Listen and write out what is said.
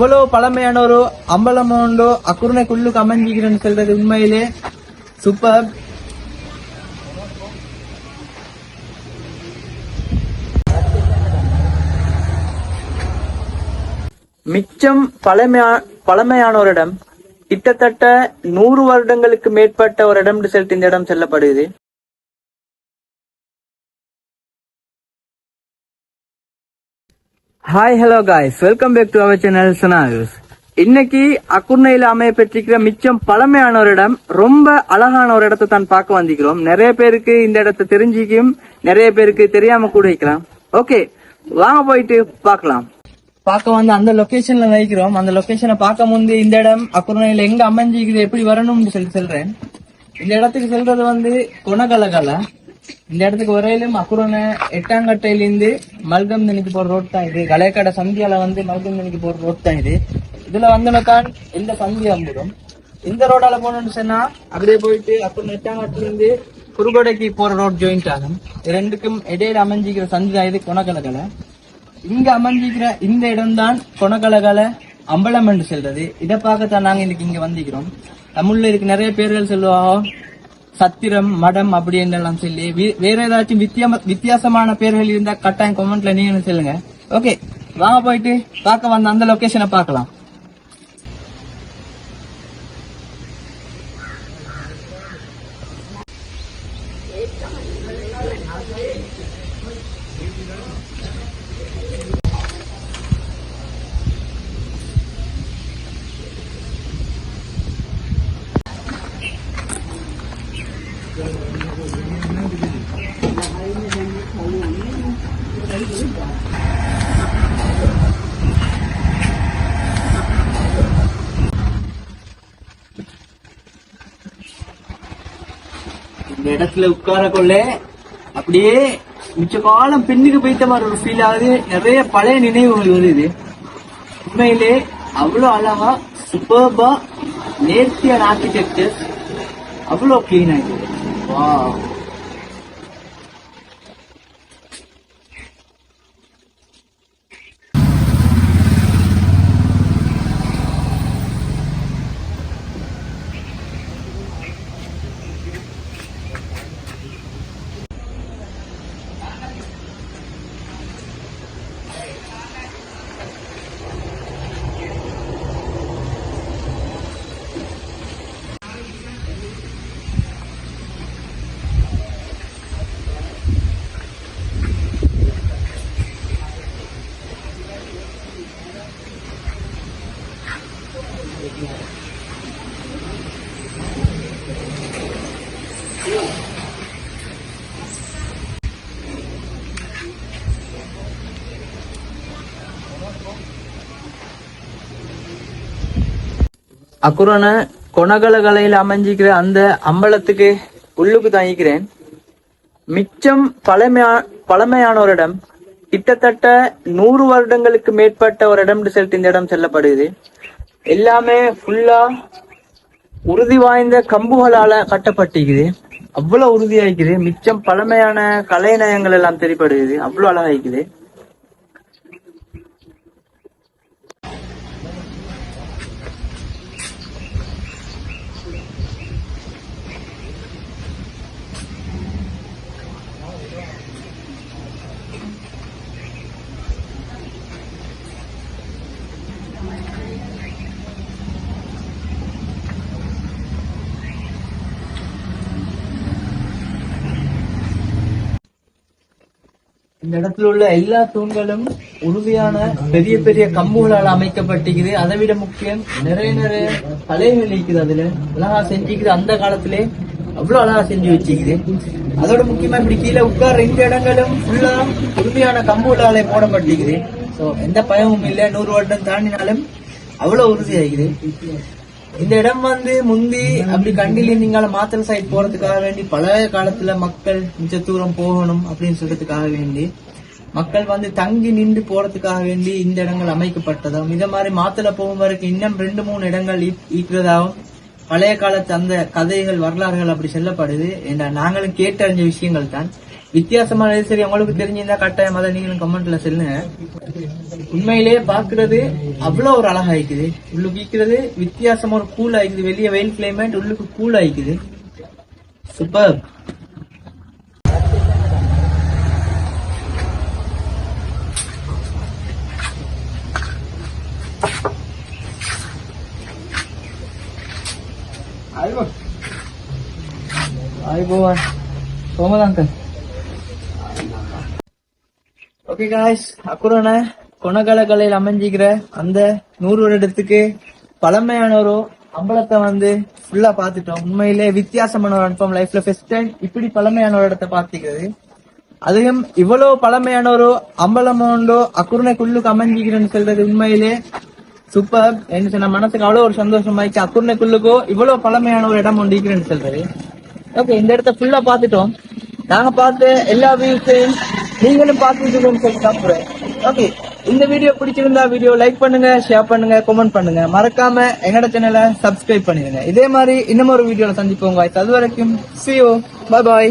இவ்வளவு பழமையான அம்பலமோண்டோ அம்பலம் குள்ளுக்கு அக்குருணைக்குள்ளுக்கு அமைஞ்சிக்கிறேன்னு சொல்றது உண்மையிலே சூப்பர். மிச்சம் பழமையா பழமையான ஒரு இடம் கிட்டத்தட்ட நூறு வருடங்களுக்கு மேற்பட்ட ஒரு இடம் சொல்லிட்டு இந்த இடம் செல்லப்படுது hi hello guys welcome back to our channel சனாயூஸ் இன்னைக்கு அக்குர்ணையில அமைய பெற்றிருக்கிற மிச்சம் பழமையான ஒரு இடம் ரொம்ப அழகான ஒரு இடத்தை தான் பார்க்க வந்திருக்கிறோம். நிறைய பேருக்கு இந்த இடத்தை தெரிஞ்சிக்கும் நிறைய பேருக்கு தெரியாம கூட வைக்கலாம் ஓகே வாங்க போயிட்டு பார்க்கலாம். பார்க்க வந்து அந்த லொகேஷன்ல நினைக்கிறோம். அந்த லொகேஷனை பார்க்க முந்தி இந்த இடம் அக்குர்ணையில எங்க அமைஞ்சிக்குது எப்படி வரணும்னு சொல்லி சொல்றேன். இந்த இடத்துக்கு செல்றது வந்து குணகலகலை. இந்த இடத்துக்கு வரையிலும் அக்குரோன எட்டாங்கட்டையிலிருந்து மல்கம் தனிக்கு போற ரோட் தான் இது. கலையக்கடை சந்தியால வந்து மல்கம் தனிக்கு போற ரோட் தான் இது. இதுல வந்தனக்கான் இந்த சந்தி அம்புடும் இந்த ரோடால போனோம்னு சொன்னா அப்படியே போயிட்டு அப்புறம் எட்டாங்கட்டில இருந்து குறுகொடைக்கு போற ரோட் ஜாயிண்ட் ஆகும். இது ரெண்டுக்கும் இடையில அமைஞ்சிக்கிற சந்தி தான் இது கொணக்கலகலை. இங்க அமைஞ்சிக்கிற இந்த இடம் தான் கொணக்கலகலை அம்பலம் என்று சொல்றது. இதை பார்க்கத்தான் நாங்க இன்னைக்கு இங்க வந்திக்கிறோம் தமிழ்ல இதுக்கு நிறைய பேர்கள் சொல்லுவாங்க சத்திரம் மடம் அப்படி என்றெல்லாம் சொல்லி வேற ஏதாச்சும் வித்தியாசமான பேர்கள் இருந்தா கட்டாயம் கமெண்ட்ல நீங்க சொல்லுங்க. ஓகே வாங்க போயிட்டு பார்க்க வந்த அந்த லொகேஷனை பார்க்கலாம். இந்த இடத்துல உட்கார கொள்ள அப்படியே மிச்ச காலம் பின்னுக்கு போயிட்ட மாதிரி ஒரு ஃபீல் ஆகுது. நிறைய பழைய நினைவுகள் வருது. உண்மையிலே அவ்வளோ அழகா சூப்பர்பா நேர்த்தியான ஆர்கிடெக்சர் அவ்வளோ கிளீன் ஆகிடுது வா அக்குறான கொணகலகலையில் அமைஞ்சிக்கிற அந்த அம்பலத்துக்கு உள்ளுக்கு தங்கிக்கிறேன். மிச்சம் பழமையா பழமையான ஒரு இடம் கிட்டத்தட்ட நூறு வருடங்களுக்கு மேற்பட்ட ஒரு இடம் சொல்லிட்டு இந்த இடம் செல்லப்படுது எல்லாமே ஃபுல்லா உறுதி வாய்ந்த கம்புகளால கட்டப்பட்டிருக்குது. அவ்வளவு உறுதியாயிக்குது மிச்சம் பழமையான கலைநயங்கள் எல்லாம் தெரிப்படுது அவ்வளவு அழகாய்க்குது இந்த இடத்துல உள்ள எல்லா தூண்களும் உறுதியான பெரிய பெரிய கம்புகளால் அமைக்கப்பட்டிருக்குது. அதை விட முக்கியம் நிறைய நிறைய கலைகள் இருக்குது அதுல. அழகா செஞ்சுக்குது அந்த காலத்திலே அவ்வளவு அழகா செஞ்சு வச்சுக்குது அதோட முக்கியமா இப்படி கீழே உட்கார் ரெண்டு இடங்களும் ஃபுல்லா உறுதியான கம்புகளாலே போடப்பட்டிருக்குது. ஸோ எந்த பயமும் இல்லை. நூறு வருடம் தாண்டினாலும் அவ்வளவு உறுதியாகுது. இந்த இடம் வந்து முந்தி அப்படி கண்டில நீங்கள மாத்தல் சைட் போறதுக்காக வேண்டி பழைய காலத்துல மக்கள் மிச்ச தூரம் போகணும் அப்படின்னு சொல்றதுக்காக வேண்டி மக்கள் வந்து தங்கி நின்று போறதுக்காக வேண்டி இந்த இடங்கள் அமைக்கப்பட்டதாகவும் இதை மாதிரி மாத்தல போகும் வரைக்கும் இன்னும் ரெண்டு மூணு இடங்கள் ஈ- பழைய காலத்து அந்த கதைகள் வரலாறுகள் அப்படி சொல்லப்படுது. ஏன்னா நாங்களும் கேட்டறிஞ்ச விஷயங்கள் தான் வித்தியாசமான சரி அவங்களுக்கு தெரிஞ்சிருந்தா கட்டாயம் அதை நீங்களும் கமெண்ட்ல சொல்லுங்க. உண்மையிலே பாக்குறது அவ்வளவு ஒரு அழகா இருக்குது உள்ளுக்கு ஈக்கிறது வித்தியாசமா ஒரு கூல் ஆயிக்குது. வெளியே வெயில் கிளைமேட் உள்ளுக்கு கூல் ஆயிக்குது. சூப்பர் ஆயுபவான் சோமதாங்க ஓகே காய்ஸ் அக்குறன கொணகலகலையில் அமைஞ்சிக்கிற அந்த நூறு வருடத்துக்கு பழமையானவரோ அம்பலத்தை வந்து ஃபுல்லா பார்த்துட்டோம். உண்மையிலே வித்தியாசமான ஒரு அனுபவம் லைஃப்ல ஃபர்ஸ்ட் டைம் இப்படி பழமையான ஒரு இடத்தை பார்த்துக்கிறது அதுவும் இவ்வளவு பழமையானவரோ அம்பலமோண்டோ அக்குருணை குள்ளுக்கு அமைஞ்சிக்கிறேன்னு சொல்றது உண்மையிலே சூப்பர் என்ன சொன்ன மனசுக்கு அவ்வளவு ஒரு சந்தோஷமாயிடுச்சு அக்குருணைக்குள்ளுக்கோ இவ்வளவு பழமையான ஒரு இடம் ஒண்டிக்கிறேன்னு சொல்றது. ஓகே இந்த இடத்த ஃபுல்லா பார்த்துட்டோம். நாங்க பார்த்த எல்லா வியூஸையும் நீங்களும் பார்த்துருக்கோம்னு சொல்லி சாப்பிடுறேன் ஓகே இந்த வீடியோ பிடிச்சிருந்தா வீடியோ லைக் பண்ணுங்க ஷேர் பண்ணுங்க கமெண்ட் பண்ணுங்க. மறக்காம எங்கட சேனலை சப்ஸ்கிரைப் பண்ணிடுங்க. இதே மாதிரி இன்னமொரு ஒரு வீடியோல சந்திப்போம் அது வரைக்கும் சி ஓ பாய்